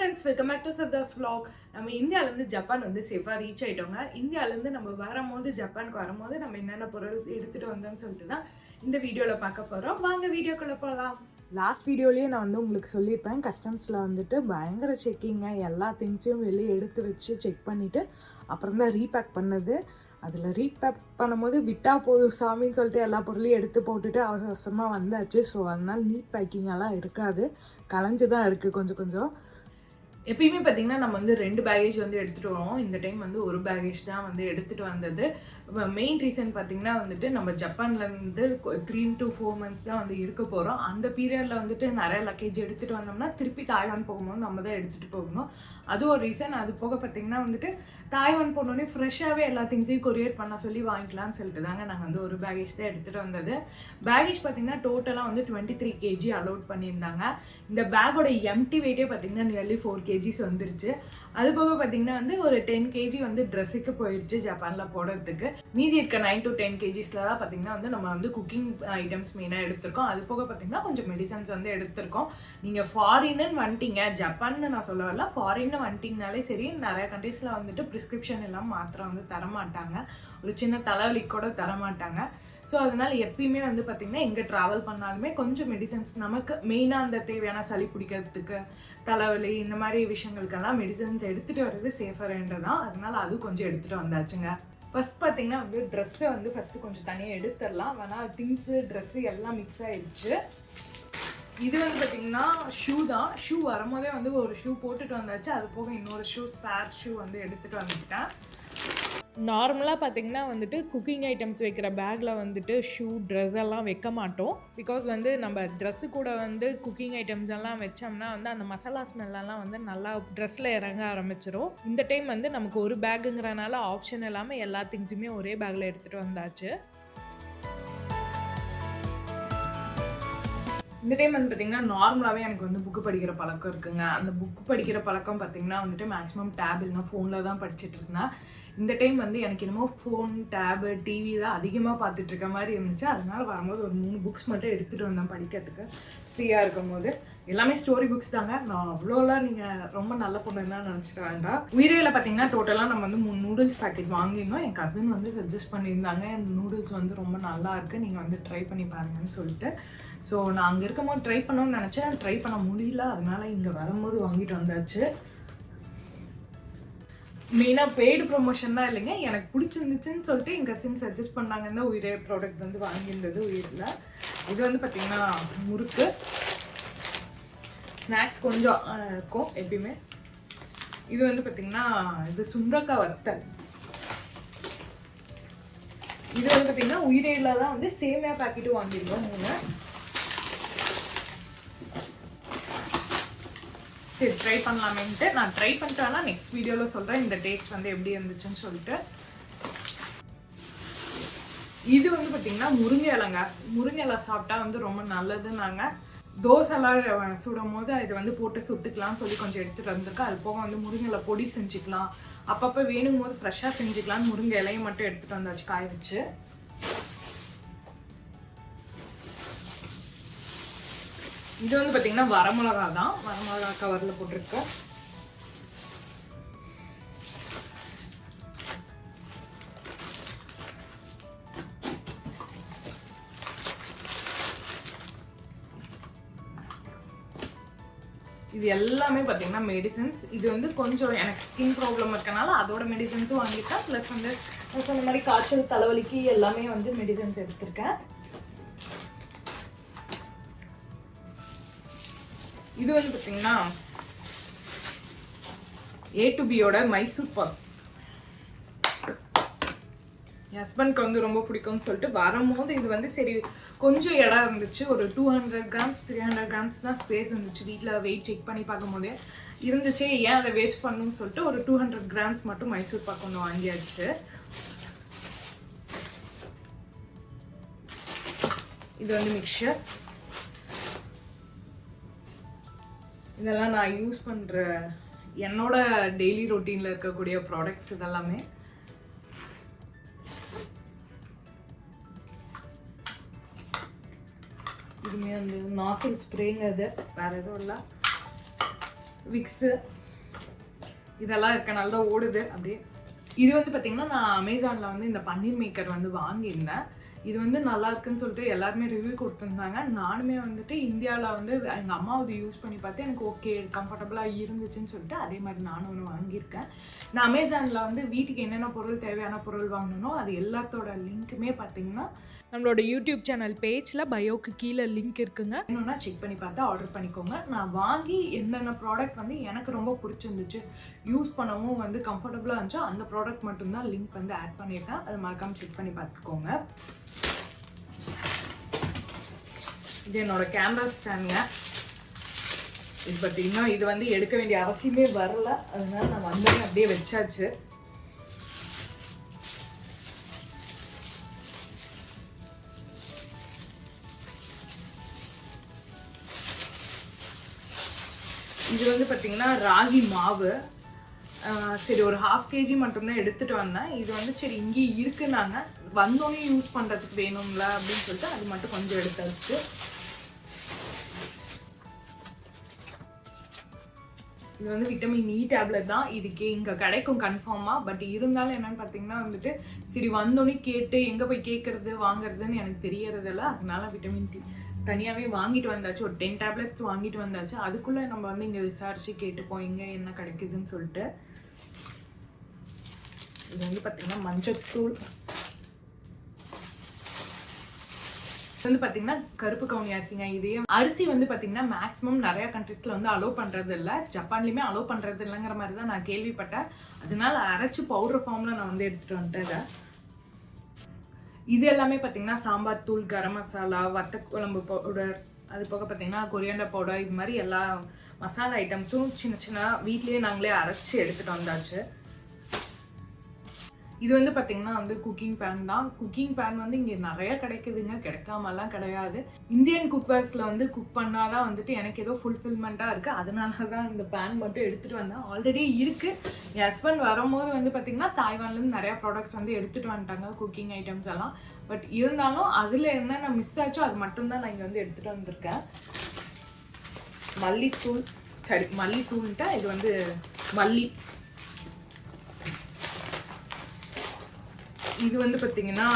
Friends welcome back to Sardhas vlog நம்ம இந்தியாவிலேருந்து Japan வந்து சேஃபாக ரீச் ஆயிட்டோங்க. இந்தியாவிலேருந்து நம்ம வரும்போது ஜப்பானுக்கு வரும்போது நம்ம என்னென்ன பொருள் எடுத்துகிட்டு வந்தோம்னு சொல்லிட்டு தான் இந்த வீடியோவில் பார்க்க போகிறோம் வாங்க வீடியோக்குள்ளே போகலாம் லாஸ்ட் வீடியோலேயே நான் வந்து உங்களுக்கு சொல்லியிருப்பேன். கஸ்டம்ஸில் வந்துட்டு பயங்கர செக்கிங்க எல்லா திங்ஸையும் வெளியே எடுத்து வச்சு செக் பண்ணிவிட்டு அப்புறம் தான் ரீபேக் பண்ணது. அதில் ரீபேக் பண்ணும்போது விட்டா போதும் சாமின்னு சொல்லிட்டு எல்லா பொருளையும் எடுத்து போட்டுட்டு அவசர அவசரமாக வந்தாச்சு. ஸோ அதனால் நீட் பேக்கிங்கெல்லாம் இருக்காது. கலைஞ்சு தான் இருக்குது கொஞ்சம் கொஞ்சம். எப்பயுமே பார்த்தீங்கன்னா நம்ம வந்து ரெண்டு பேகேஜ் வந்து எடுத்துகிட்டு வரோம். இந்த டைம் வந்து ஒரு பேகேஜ் தான் வந்து எடுத்துகிட்டு வந்தது. மெயின் ரீசன் பார்த்தீங்கன்னா வந்துட்டு நம்ம ஜப்பான்லேருந்து த்ரீ டு ஃபோர் மந்த்ஸ் தான் வந்து இருக்க போகிறோம் அந்த பீரியடில் வந்துட்டு நிறைய லக்கேஜ் எடுத்துகிட்டு வந்தோம்னா திருப்பி தாய்வான் போகும்போது நம்ம தான் எடுத்துகிட்டு போகணும். அது ஒரு ரீசன் அது போக பார்த்தீங்கன்னா வந்துட்டு தாய்வான் போனோடனே ஃப்ரெஷ்ஷாகவே எல்லா திங்ஸையும் கொரியர் பண்ண சொல்லி வாங்கிக்கலாம்னு சொல்லிட்டு தாங்க நாங்கள் வந்து ஒரு பேகேஜ் தான் எடுத்துகிட்டு வந்தது. பேகேஜ் பார்த்தீங்கன்னா டோட்டலாக வந்து டுவெண்ட்டி த்ரீ கேஜி அலோட் பண்ணியிருந்தாங்க. இந்த பேக்கோட எம்டி வெயிட்டே பார்த்தீங்கன்னா நியர்லி ஃபோர் கேஜிஸ் வந்துருச்சு. அது போக பார்த்தீங்கன்னா வந்து ஒரு டென் கேஜி வந்து ட்ரெஸ்ஸுக்கு போயிடுச்சு ஜப்பானில் போடுறதுக்கு. மீதி இருக்க நைன் டு டென் கேஜிஸில் தான் பார்த்தீங்கன்னா வந்து நம்ம வந்து குக்கிங் ஐட்டம்ஸ் மெயினாக எடுத்திருக்கோம். அது போக பார்த்தீங்கன்னா கொஞ்சம் மெடிசன்ஸ் வந்து எடுத்திருக்கோம். நீங்கள் ஃபாரின்னு வந்துட்டீங்க ஜப்பான்னு நான் சொல்ல வரல. ஃபாரின்னு வந்துட்டிங்கனாலே சரி நிறைய கண்ட்ரீஸில் வந்துட்டு ப்ரிஸ்கிரிப்ஷன் எல்லாம் மாத்திரை வந்து தரமாட்டாங்க. ஒரு சின்ன தலைவலி கூட தரமாட்டாங்க. ஸோ அதனால் எப்பயுமே வந்து பார்த்திங்கன்னா எங்கே ட்ராவல் பண்ணாலுமே கொஞ்சம் மெடிசன்ஸ் நமக்கு மெயினாக அந்த தேவையான சளி பிடிக்கிறதுக்கு தலைவலி இந்த மாதிரி விஷயங்களுக்கெல்லாம் மெடிசன்ஸ் எடுத்துகிட்டு வர்றது சேஃபர்ன்றது தான். அதனால் அது கொஞ்சம் எடுத்துகிட்டு வந்தாச்சுங்க. ஃபர்ஸ்ட் பார்த்தீங்கன்னா வந்து ட்ரெஸ்ஸை வந்து ஃபஸ்ட்டு கொஞ்சம் தனியாக எடுத்துடலாம். வேணால் திங்ஸு ட்ரெஸ்ஸு எல்லாம் மிக்ஸ் ஆகிடுச்சு இது வந்து பார்த்தீங்கன்னா ஷூ தான். ஷூ வரும்போதே வந்து ஒரு ஷூ போட்டுட்டு வந்தாச்சு. அது போக இன்னொரு ஷூ ஸ்பேர் ஷூ வந்து எடுத்துகிட்டு வந்துட்டேன். நார்மலாக பார்த்தீங்கன்னா வந்துட்டு குக்கிங் ஐட்டம்ஸ் வைக்கிற பேக்கில் வந்துட்டு ஷூ ட்ரெஸ் எல்லாம் வைக்க மாட்டோம். பிகாஸ் வந்து நம்ம ட்ரெஸ்ஸு கூட வந்து குக்கிங் ஐட்டம்ஸ் எல்லாம் வச்சோம்னா வந்து அந்த மசாலா ஸ்மெல்லாம் வந்து நல்லா ட்ரெஸ்ஸில் இறங்க ஆரம்பிச்சிடும் இந்த டைம் வந்து நமக்கு ஒரு பேக்குங்கிறனால ஆப்ஷன் இல்லாமல் எல்லா திங்ஸுமே ஒரே பேக்கில் எடுத்துகிட்டு வந்தாச்சு. இந்த டைம் வந்து பார்த்தீங்கன்னா நார்மலாகவே எனக்கு வந்து புக்கு படிக்கிற பழக்கம் இருக்குங்க. அந்த புக்கு படிக்கிற பழக்கம் பார்த்தீங்கன்னா வந்துட்டு மேக்ஸிமம் டேப் இல்லைனா ஃபோனில் தான் படிச்சுட்டு இருந்தேன். இந்த டைம் வந்து எனக்கு என்னமோ ஃபோன் டேபு டிவி தான் அதிகமாக பார்த்துட்டு இருக்க மாதிரி இருந்துச்சு. அதனால வரும்போது ஒரு மூணு புக்ஸ் மட்டும் எடுத்துகிட்டு வந்தேன் படிக்கிறதுக்கு. ஃப்ரீயாக இருக்கும் போது எல்லாமே ஸ்டோரி புக்ஸ் தாங்க. நான் அவ்வளோலாம் நீங்கள் ரொம்ப நல்ல பொண்ணு தான் நினச்சிட்டு வேண்டாம். உயிரையில் பார்த்தீங்கன்னா டோட்டலாக நம்ம வந்து மூணு நூடுல்ஸ் பேக்கெட் வாங்கியிருந்தோம். என் கசின் வந்து சஜஸ்ட் பண்ணியிருந்தாங்க. இந்த நூடுல்ஸ் வந்து ரொம்ப நல்லா இருக்குது நீங்கள் வந்து ட்ரை பண்ணி பாருங்கன்னு சொல்லிட்டு. ஸோ நான் அங்கே இருக்கும்போது ட்ரை பண்ணணும்னு நினச்சேன். ட்ரை பண்ண முடியல. அதனால இங்கே வரும்போது வாங்கிட்டு வந்தாச்சு. மெயினாக பெய்டு ப்ரொமோஷன் தான் இல்லைங்க. எனக்கு பிடிச்சிருந்துச்சுன்னு சொல்லிட்டு எங்கள் கசின் சஜஸ்ட் பண்ணாங்கன்னு உயிரே ப்ராடக்ட் வந்து வாங்கியிருந்தது உயிரில். இது வந்து பார்த்திங்கன்னா முறுக்கு. ஸ்நாக்ஸ் கொஞ்சம் இருக்கும் எப்பயுமே. இது வந்து பார்த்திங்கன்னா இது சுண்டக்காய் வத்தல். இது வந்து பார்த்திங்கன்னா உயிரேல தான் வந்து சேமியா பாக்கெட்டும் வாங்கியிருந்தோம் மூணு. சரி ட்ரை பண்ணலாமேன்ட்டு நான் ட்ரை பண்ணிட்டு நெக்ஸ்ட் வீடியோவில் சொல்கிறேன் இந்த டேஸ்ட் வந்து எப்படி இருந்துச்சுன்னு சொல்லிட்டு. இது வந்து பார்த்தீங்கன்னா முருங்கை இலைங்க. முருங்கை இலை சாப்பிட்டா வந்து ரொம்ப நல்லதுன்னாங்க. தோசைலாம் சுடும் போது இது வந்து போட்டு சுட்டுக்கலாம்னு சொல்லி கொஞ்சம் எடுத்துகிட்டு வந்திருக்கேன். அது போக வந்து முருங்கை இலை பொடி செஞ்சுக்கலாம். அப்பப்போ வேணும் போது ஃப்ரெஷ்ஷாக செஞ்சுக்கலாம்னு முருங்கை இலையை மட்டும் எடுத்துகிட்டு வந்தாச்சு காய வச்சு. இது வந்து பார்த்தீங்கன்னா வரமிளகா தான் வரமிளகா கவரில் போட்டிருக்கோம். இது எல்லாமே பார்த்தீங்கன்னா மெடிசன்ஸ் இது வந்து கொஞ்சம் எனக்கு ஸ்கின் ப்ராப்ளம் இருக்கனால அதோட மெடிசன்ஸும் வாங்கிட்டேன் ப்ளஸ் வந்து நான் சொன்ன மாதிரி காய்ச்சல் தலைவலிக்கு எல்லாமே வந்து மெடிசன்ஸ் எடுத்திருக்கேன். இது வந்து பார்த்தீங்கன்னா ஏ டு பியோட மைசூர் பாக் என் ஹஸ்பண்ட்க்கு வந்து ரொம்ப பிடிக்கும்னு சொல்லிட்டு வரும்போது இது வந்து சரி கொஞ்சம் இடம் இருந்துச்சு. ஒரு two hundred grams three hundred grams தான் ஸ்பேஸ் இருந்துச்சு. வீட்டில் வெயிட் செக் பண்ணி பார்க்கும்போது இருந்துச்சு. ஏன் அதை வேஸ்ட் பண்ணணும்னு சொல்லிட்டு ஒரு டூ ஹண்ட்ரட் கிராம்ஸ் மட்டும் மைசூர் பாக் ஒன்று வாங்கியாச்சு. இது வந்து மிக்சர் இதெல்லாம் நான் யூஸ் பண்ணுற என்னோட டெய்லி ரொட்டீனில் இருக்கக்கூடிய ப்ராடக்ட்ஸ் இதெல்லாமே. இதுவுமே வந்து நாசல் ஸ்ப்ரேங்க அது வேற எதுவும் இல்லை. விக்ஸு இதெல்லாம் இருக்கனால தான் ஓடுது. அப்படியே இது வந்து பார்த்தீங்கன்னா நான் அமேசானில் வந்து இந்த பன்னீர் மேக்கர் வந்து வாங்கியிருந்தேன். இது வந்து நல்லா இருக்குன்னு சொல்லிட்டு எல்லாருமே ரிவ்யூ கொடுத்துருந்தாங்க. நானுமே வந்துட்டு இந்தியாவில் வந்து எங்கள் அம்மா அதை யூஸ் பண்ணி பார்த்து எனக்கு ஓகே கம்ஃபர்டபுளாக இருந்துச்சுன்னு சொல்லிட்டு அதே மாதிரி நானும் ஒன்று வாங்கியிருக்கேன். நான் அமேசானில் வந்து வீட்டுக்கு என்னென்ன பொருள் தேவையான பொருள் வாங்கணுமோ அது எல்லாத்தோட லிங்க்குமே பார்த்தீங்கன்னா நம்மளோட யூடியூப் சேனல் பேஜில் பயோக்கு கீழே லிங்க் இருக்குங்க. இன்னொன்னா செக் பண்ணி பார்த்து ஆர்டர் பண்ணிக்கோங்க. நான் வாங்கி என்னென்ன ப்ராடக்ட் வந்து எனக்கு ரொம்ப பிடிச்சிருந்துச்சு யூஸ் பண்ணவும் வந்து கம்ஃபர்டபுளாக இருந்துச்சோ அந்த ப்ராடக்ட் மட்டும்தான் லிங்க் வந்து ஆட் பண்ணியிருக்கேன். அது மறக்காமல் செக் பண்ணி பார்த்துக்கோங்க. இது என்னோட கேமரா ஸ்டாண்டுங்க இது பார்த்தீங்கன்னா இது வந்து எடுக்க வேண்டிய அவசியமே வரல. அதனால நான் வந்தேன் அப்படியே வச்சாச்சு. இது வந்து பார்த்தீங்கன்னா ராகி மாவு சரி ஒரு ஹாஃப் கேஜி மட்டும்தான் எடுத்துகிட்டு வந்தேன். இது வந்து சரி இங்கே இருக்குனாங்க வந்தோடனே யூஸ் பண்ணுறதுக்கு வேணும்ல அப்படின்னு சொல்லிட்டு அது மட்டும் கொஞ்சம் எடுத்தாச்சு இது வந்து விட்டமின் இ டேப்லெட் தான். இதுக்கு இங்கே கிடைக்கும் கன்ஃபார்மாக பட் இருந்தாலும் என்னன்னு பார்த்தீங்கன்னா வந்துட்டு சரி வந்தோடனே கேட்டு எங்கே போய் கேட்குறது வாங்குறதுன்னு எனக்கு தெரியறதில்ல. அதனால விட்டமின் டி தனியாகவே வாங்கிட்டு வந்தாச்சு. ஒரு டென் டேப்லெட்ஸ் வாங்கிட்டு வந்தாச்சு. அதுக்குள்ளே நம்ம வந்து இங்கே விசாரிச்சு கேட்டுப்போம். இங்கே என்ன கிடைக்குதுன்னு சொல்லிட்டு. இது வந்து பார்த்தீங்கன்னா மஞ்சத்தூள். இது வந்து பார்த்தீங்கன்னா கருப்பு கவுனி அரிசிங்க. இதே அரிசி வந்து பார்த்தீங்கன்னா மேக்ஸிமம் நிறைய கண்ட்ரிஸில் வந்து அலோவ் பண்ணுறது இல்லை ஜப்பான்லேயுமே அலோவ் பண்றது இல்லைங்கிற மாதிரி தான் நான் கேள்விப்பட்டேன். அதனால அரைச்சு பவுடர் ஃபார்ம்ல நான் வந்து எடுத்துட்டு வந்துட்டேன் இது எல்லாமே பார்த்தீங்கன்னா சாம்பார் தூள் கரம் மசாலா வத்த குழம்பு பவுடர் அது போக பார்த்தீங்கன்னா கொரியாண்டர் பவுடர் இது மாதிரி எல்லா மசாலா ஐட்டம்ஸும் சின்ன சின்ன வீட்லேயே நாங்களே அரைச்சி எடுத்துகிட்டு வந்தாச்சு. இது வந்து பார்த்தீங்கன்னா வந்து குக்கிங் பேன் தான். குக்கிங் பேன் வந்து இங்கே நிறைய கிடைக்குதுங்க. கிடைக்காமலாம் கிடையாது. இந்தியன் குக்வேர்ஸில் வந்து குக் பண்ணாதான் வந்துட்டு எனக்கு ஏதோ ஃபுல்ஃபில்மெண்ட்டாக இருக்குது அதனால தான் இந்த பேன் மட்டும் எடுத்துகிட்டு வந்தேன். ஆல்ரெடி இருக்குது என் ஹஸ்பண்ட் வரும்போது வந்து பார்த்தீங்கன்னா தாய்வான்லேருந்து நிறையா ப்ராடக்ட்ஸ் வந்து எடுத்துகிட்டு வந்துட்டாங்க குக்கிங் ஐட்டம்ஸ் எல்லாம். பட் இருந்தாலும் அதில் என்னென்ன மிஸ் ஆச்சோ அது மட்டும்தான் நான் இங்கே வந்து எடுத்துகிட்டு வந்திருக்கேன். மல்லித்தூள் சரி மல்லித்தூள்ன்ட்டா இது வந்து மல்லி. இது வந்து பார்த்தீங்கன்னா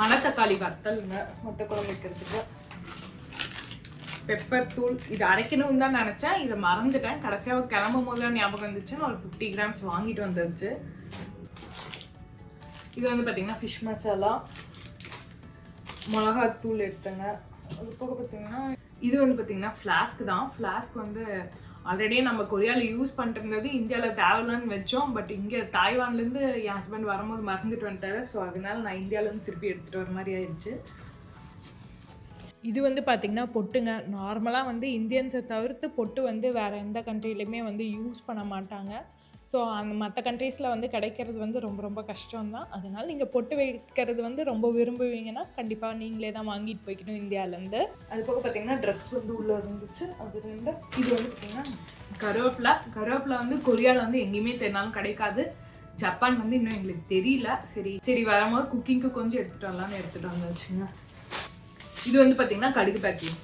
மணத்தக்காளி வத்தலுங்க. மொத்த குழம்பு வைக்கிறதுக்கு. பெப்பர் தூள். இது அரைக்கணும்னு தான் நினச்சேன். இதை மறந்துட்டேன். கடைசியாக கிளம்பும் போது தான் ஞாபகம் வந்துச்சு. நான் ஒரு ஃபிஃப்டி கிராம்ஸ் வாங்கிட்டு வந்துருச்சு. இது வந்து பார்த்தீங்கன்னா ஃபிஷ் மசாலா மிளகாத்தூள் எடுத்தேங்க. அது போக பார்த்தீங்கன்னா இது வந்து பார்த்தீங்கன்னா ஃப்ளாஸ்க் தான். ஃப்ளாஸ்க் வந்து ஆல்ரெடி நம்ம கொரியாவில் யூஸ் பண்ணுறது இந்தியாவில் தேவையில்லன்னு வச்சோம். பட் இங்கே தாய்வான்லேருந்து என் ஹஸ்பண்ட் வரும்போது மறந்துட்டு வந்துட்டாரு. ஸோ அதனால நான் இந்தியாவிலேருந்து திருப்பி எடுத்துகிட்டு வர மாதிரி ஆயிடுச்சு. இது வந்து பார்த்திங்கன்னா பொட்டுங்க. நார்மலாக வந்து இந்தியன்ஸை தவிர்த்து பொட்டு வந்து வேறு எந்த கண்ட்ரிலையுமே வந்து யூஸ் பண்ண மாட்டாங்க. ஸோ அந்த மற்ற கண்ட்ரீஸில் வந்து கிடைக்கிறது வந்து ரொம்ப ரொம்ப கஷ்டம்தான். அதனால் நீங்கள் பொட்டு வைக்கிறது வந்து ரொம்ப விரும்புவீங்கன்னா கண்டிப்பாக நீங்களே தான் வாங்கிட்டு போய்க்கணும் இந்தியாவிலேருந்து அது போக பார்த்தீங்கன்னா ட்ரெஸ் வந்து உள்ளே இருந்துச்சு. அது ரெண்டு. இது வந்து பார்த்தீங்கன்னா கருவேப்பிலை. கருவேப்பிலை வந்து கொரியாவில் வந்து எங்கேயுமே தெரினாலும் கிடைக்காது. ஜப்பான் வந்து இன்னும் எங்களுக்கு தெரியல. சரி சரி வரும்போது குக்கிங்க்கு கொஞ்சம் எடுத்துகிட்டு வரலாம்னு எடுத்துகிட்டு வந்தாச்சுங்க இது வந்து பார்த்தீங்கன்னா கடுகு பேக்கிங்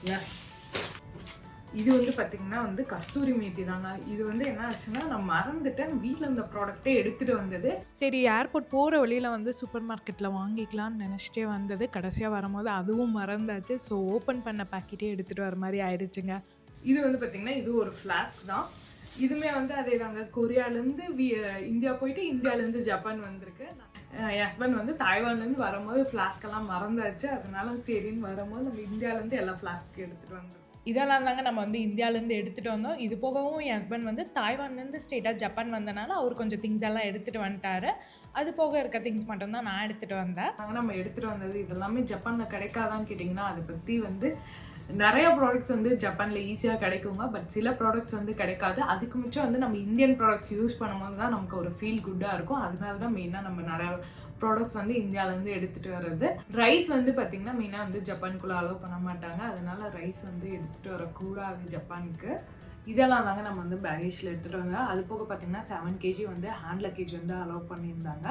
இது வந்து பார்த்தீங்கன்னா வந்து கஸ்தூரி மேத்தி தாங்க. இது வந்து என்ன ஆச்சுன்னா நான் மறந்துட்டேன். வீட்டில் இருந்த ப்ராடக்ட்டே எடுத்துகிட்டு வந்தது. சரி ஏர்போர்ட் போகிற வழியில் வந்து சூப்பர் மார்க்கெட்டில் வாங்கிக்கலாம்னு நினச்சிட்டே வந்தது. கடைசியாக வரும்போது அதுவும் மறந்தாச்சு. ஸோ ஓப்பன் பண்ண பாக்கெட்டே எடுத்துகிட்டு வர மாதிரி ஆயிடுச்சுங்க. இது வந்து பார்த்தீங்கன்னா இது ஒரு ஃப்ளாஸ்க் தான். இதுமே வந்து அதே தாங்க. கொரியாலேருந்து இந்தியா போயிட்டு இந்தியாவிலேருந்து ஜப்பான் வந்திருக்கு. என் ஹஸ்பண்ட் வந்து தாய்வான்லேருந்து வரும்போது ஃப்ளாஸ்க் எல்லாம் மறந்தாச்சு. அதனால சரின்னு வரும்போது நம்ம இந்தியாவிலேருந்து எல்லா ஃப்ளாஸ்க் எடுத்துகிட்டு வந்தோம் இதெல்லாம் தாங்க நம்ம வந்து இந்தியாவிலேருந்து எடுத்துகிட்டு வந்தோம். இது போகவும் என் ஹஸ்பண்ட் வந்து தாய்வான்லேருந்து ஸ்ட்ரெயிட்டாக ஜப்பான் வந்தனால அவர் கொஞ்சம் திங்ஸ் எல்லாம் எடுத்துகிட்டு வந்துட்டாரு. அது போக இருக்க திங்ஸ் மட்டும்தான் நான் எடுத்துகிட்டு வந்தேன். நம்ம எடுத்துகிட்டு வந்தது இதெல்லாமே ஜப்பானில் கிடைக்காதான்னு கேட்டிங்கன்னா அதை பற்றி வந்து நிறைய ப்ராடக்ட்ஸ் வந்து ஜப்பானில் ஈஸியாக கிடைக்குங்க. பட் சில ப்ராடக்ட்ஸ் வந்து கிடைக்காது. அதுக்கு மிச்சம் வந்து நம்ம இந்தியன் ப்ராடக்ட்ஸ் யூஸ் பண்ணும்போது தான் நமக்கு ஒரு ஃபீல் குட்டாக இருக்கும். அதனால தான் மெயினாக நம்ம நிறையா ப்ராடக்ட்ஸ் வந்து இந்தியாவிலேருந்து எடுத்துகிட்டு வர்றது. ரைஸ் வந்து பார்த்திங்கன்னா மெயினாக வந்து ஜப்பானுக்குள்ளே அலோவ் பண்ண மாட்டாங்க. அதனால் ரைஸ் வந்து எடுத்துகிட்டு வரக்கூடாது ஜப்பானுக்கு. இதெல்லாம் தாங்க நம்ம வந்து பேகேஜில் எடுத்துகிட்டு வந்தோம். அது போக பார்த்தீங்கன்னா செவன் கேஜி வந்து ஹேண்ட் லக்கேஜ் வந்து அலோவ் பண்ணியிருந்தாங்க.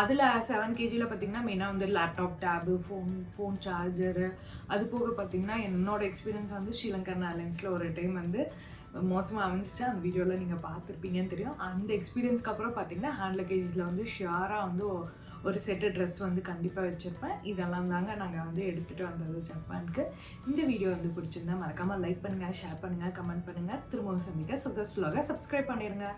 அதில் செவன் கேஜியில் பார்த்தீங்கன்னா மெயினாக வந்து laptop tab phone phone charger அது போக பார்த்தீங்கன்னா என்னோட எக்ஸ்பீரியன்ஸ் வந்து ஸ்ரீலங்கன் ஏர்லைன்ஸில் ஒரு டைம் வந்து மோசமாக அமைஞ்சிச்சு. அந்த வீடியோவில் நீங்கள் பார்த்துருப்பீங்கன்னு தெரியும். அந்த எக்ஸ்பீரியன்ஸ்க்கு அப்புறம் பார்த்தீங்கன்னா ஹேண்ட் லக்கேஜில் வந்து ஷியராக வந்து ஒரு செட்டு ட்ரெஸ் வந்து கண்டிப்பாக வச்சுருப்பேன். இதெல்லாம் தாங்க நாங்கள் வந்து எடுத்துகிட்டு வந்தது ஜப்பானுக்கு. இந்த வீடியோ வந்து பிடிச்சிருந்தா மறக்காமல் லைக் பண்ணுங்கள் ஷேர் பண்ணுங்கள் கமெண்ட் பண்ணுங்கள் திரும்பவும் சந்திக்க. சுதர்ஸ்லோக சப்ஸ்கிரைப் பண்ணிடுங்க